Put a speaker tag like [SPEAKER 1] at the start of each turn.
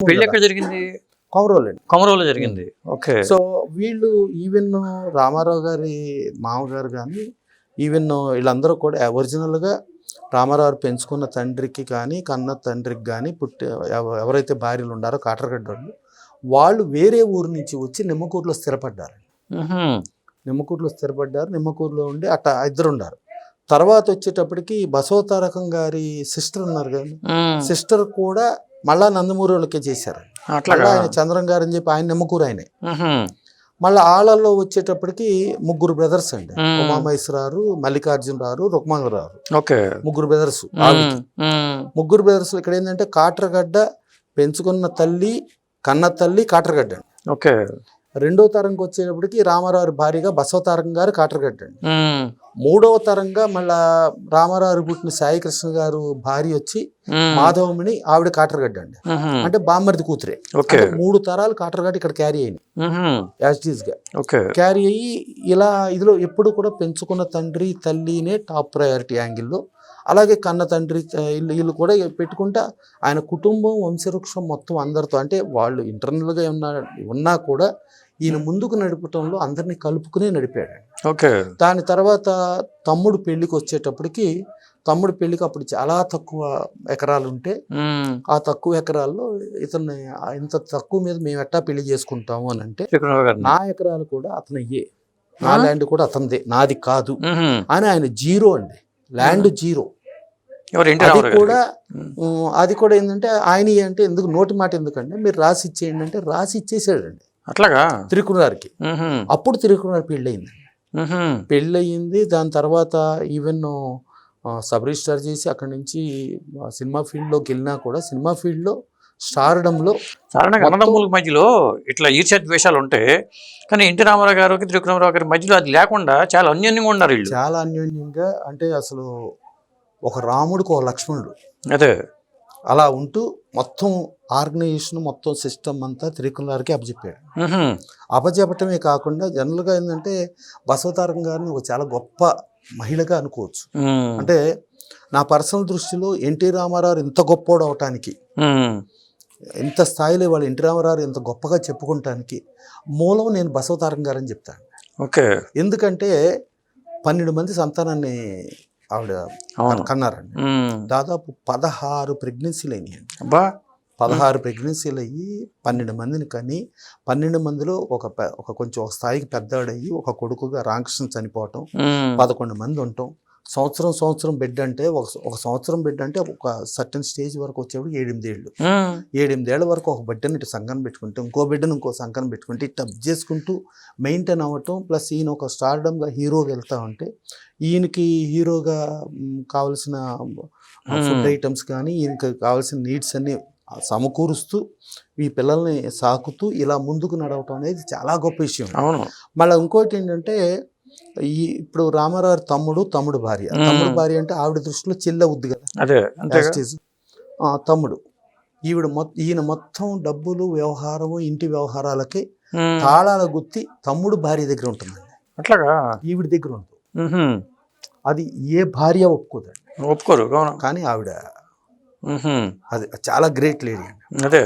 [SPEAKER 1] పెళ్ళి ఎక్కడ జరిగింది? కొమరంలో జరిగింది. ఓకే.
[SPEAKER 2] సో వీళ్ళు ఈవెన్ రామారావు గారి మామగారు కానీ ఈవెన్ వీళ్ళందరూ కూడా ఒరిజినల్గా రామారావు పెంచుకున్న తండ్రికి కానీ కన్న తండ్రికి కానీ పుట్టి ఎవ- ఎవరైతే భార్యలు ఉండారో కాటరగడ్డ వాళ్ళు వాళ్ళు వేరే ఊరు నుంచి వచ్చి నిమ్మకూరులో స్థిరపడ్డారు. నిమ్మకూరులో స్థిరపడ్డారు. నిమ్మకూరులో ఉండి అట్ట ఇద్దరు ఉన్నారు తర్వాత వచ్చేటప్పటికి బసవతారకం గారి సిస్టర్ ఉన్నారు
[SPEAKER 1] మ్మ్.
[SPEAKER 2] సిస్టర్ కూడా మళ్ళా నందమూరి వాళ్ళకే చేశారు. మళ్ళా ఆయన చంద్రం గారు అని చెప్పి ఆయన నిమ్మకూరు ఆయనే. మళ్ళీ ఆళ్ళల్లో వచ్చేటప్పటికి ముగ్గురు బ్రదర్స్ అండి.
[SPEAKER 1] మ్మ్.
[SPEAKER 2] ఉమామహేశ్వరారు మల్లికార్జునరావు రుక్మంగరావు
[SPEAKER 1] ఓకే.
[SPEAKER 2] ముగ్గురు బ్రదర్స్. ముగ్గురు బ్రదర్స్ ఇక్కడ ఏంటంటే కాటరగడ్డ పెంచుకున్న తల్లి కన్న తల్లి కాటరగడ్డ
[SPEAKER 1] ఓకే.
[SPEAKER 2] రెండో తరంకి వచ్చేటప్పటికి రామారావు భార్యగా బసవతారం గారు
[SPEAKER 1] మ్మ్.
[SPEAKER 2] మూడవ తరంగా మళ్ళా రామారావు పుట్టిన సాయికృష్ణ గారు భార్య వచ్చి
[SPEAKER 1] మ్మ్.
[SPEAKER 2] మాధవమణి ఆవిడ కాటరగడ్డ అండి
[SPEAKER 1] మ్మ్హ్మ్.
[SPEAKER 2] అంటే బామ్మర్ది కూతురే మూడు తరాలు కాటరగడ్డ ఇక్కడ క్యారీ అయినాయి
[SPEAKER 1] మ్మ్హ్మ్. యాజ్గా
[SPEAKER 2] క్యారీ అయ్యి ఇలా ఇదిలో ఎప్పుడు కూడా పెంచుకున్న తండ్రి తల్లినే టాప్ ప్రయారిటీ యాంగిల్లో అలాగే కన్న తండ్రి వీళ్ళు వీళ్ళు కూడా పెట్టుకుంటా ఆయన కుటుంబం వంశవృక్షం మొత్తం అందరితో అంటే వాళ్ళు ఇంటర్నల్గా ఉన్నా ఉన్నా కూడా ఈయన ముందుకు నడపటంలో అందరినీ కలుపుకునే నడిపాడు.
[SPEAKER 1] ఓకే.
[SPEAKER 2] దాని తర్వాత తమ్ముడు పెళ్ళికి వచ్చేటప్పటికి తమ్ముడు పెళ్ళికి అప్పుడు చాలా తక్కువ ఎకరాలు ఉంటే. ఆ తక్కువ ఎకరాల్లో ఇతన్ని ఇంత తక్కువ మీద మేము ఎట్టా పెళ్ళి చేసుకుంటాము అని అంటే. నా ఎకరాలు కూడా అతనయ్యే నా? ల్యాండ్ కూడా అతనిదే. నాది కాదు. అని ఆయన జీరో అండి. Land zero. అది కూడా అది కూడా ఏంటంటే ఆయన అంటే ఎందుకు నోటి మాట ఎందుకంటే మీరు రాసి ఇచ్చేయండి అంటే రాసి ఇచ్చేసాడండి.
[SPEAKER 1] అట్లాగా?
[SPEAKER 2] త్రికురారికి. అప్పుడు త్రికురారి పెళ్ళయింది. పెళ్ళయింది. దాని తర్వాత ఈవెన్ సబ్ రిజిస్టార్ చేసి అక్కడి నుంచి సినిమా ఫీల్డ్లోకి వెళ్ళినా కూడా సినిమా ఫీల్డ్లో స్టార్డంలో
[SPEAKER 1] సాధారణంగా అన్నదమ్ముల మధ్యలో ఇట్లా ఈర్ష్య ద్వేషాలు ఉంటాయి కానీ ఎన్టీ రామారావు గారికి త్రికోణరావు గారి మధ్యలో అది లేకుండా చాలా అన్యోన్యంగా ఉన్నారు వీళ్ళు.
[SPEAKER 2] చాలా అన్యోన్యంగా అంటే అసలు ఒక రాముడికి ఒక లక్ష్మణుడు.
[SPEAKER 1] అదే.
[SPEAKER 2] అలా ఉంటూ మొత్తం ఆర్గనైజేషన్ మొత్తం సిస్టమ్ అంతా త్రికులారికి అప్పచెప్పాడు
[SPEAKER 1] మ్మ్హ్మ్.
[SPEAKER 2] అప్పచెప్పటమే కాకుండా జనరల్గా ఏంటంటే బసవతారకం గారిని ఒక చాలా గొప్ప మహిళగా అనుకోవచ్చు. అంటే నా పర్సనల్ దృష్టిలో ఎన్టీ రామారావు ఇంత గొప్పోడు అవటానికి. ఇంత స్థాయిలో వాళ్ళు ఎన్టీ రామారావు ఇంత గొప్పగా చెప్పుకుంటానికి మూలం నేను బసవతారకం గారని చెప్తాను
[SPEAKER 1] ఓకే
[SPEAKER 2] ఎందుకంటే పన్నెండు మంది సంతానాన్ని ఆవిడ కన్నారండి. దాదాపు పదహారు ప్రెగ్నెన్సీలు అయినాయండి
[SPEAKER 1] అబ్బా
[SPEAKER 2] పదహారు ప్రెగ్నెన్సీలు అయ్యి పన్నెండు మందిని కని పన్నెండు మందిలో ఒక ఒక కొంచెం ఒక స్థాయికి పెద్దవాడయ్యి ఒక కొడుకుగా రామకృష్ణ చనిపోవటం. పదకొండు మంది ఉండటం సంవత్సరం సంవత్సరం బిడ్డ అంటే ఒక ఒక సంవత్సరం బిడ్డ అంటే ఒక సర్టన్ స్టేజ్ వరకు వచ్చేప్పుడు ఏడెనిమిదేళ్ళు
[SPEAKER 1] మ్మ్.
[SPEAKER 2] ఏడెనిమిదేళ్ళ వరకు ఒక బిడ్డని ఇటు సంఘం పెట్టుకుంటే ఇంకో బిడ్డను ఇంకో సంఘం పెట్టుకుంటే ఇట్లా చేసుకుంటూ మెయింటైన్ అవ్వటం ప్లస్ ఈయన ఒక స్టార్డమ్గా హీరోగా వెళ్తా ఉంటే ఈయనకి హీరోగా కావలసిన ఫుడ్. ఐటమ్స్ కానీ ఈయనకి కావాల్సిన నీడ్స్ అన్ని సమకూరుస్తూ ఈ పిల్లల్ని సాకుతూ ఇలా ముందుకు నడవటం అనేది చాలా గొప్ప విషయం
[SPEAKER 1] అవును
[SPEAKER 2] మళ్ళీ ఇంకోటి ఏంటంటే ఈ ఇప్పుడు రామారావు తమ్ముడు తమ్ముడు భార్య. తమ్ముడు భార్య అంటే ఆవిడ దృష్టిలో చెల్లె అవుద్ది కదా.
[SPEAKER 1] అదే
[SPEAKER 2] తమ్ముడు. ఈవిడ ఈయన మొత్తం డబ్బులు వ్యవహారము ఇంటి వ్యవహారాలకి తాళాల గుత్తి తమ్ముడు భార్య దగ్గర ఉంటుందండి.
[SPEAKER 1] అట్లాగా?
[SPEAKER 2] ఈవిడ దగ్గర ఉంటుంది. అది ఏ భార్య ఒప్పుకోదండి.
[SPEAKER 1] ఒప్పుకోరు
[SPEAKER 2] కానీ ఆవిడ. అది చాలా గ్రేట్ లేడీ అండి.
[SPEAKER 1] అదే.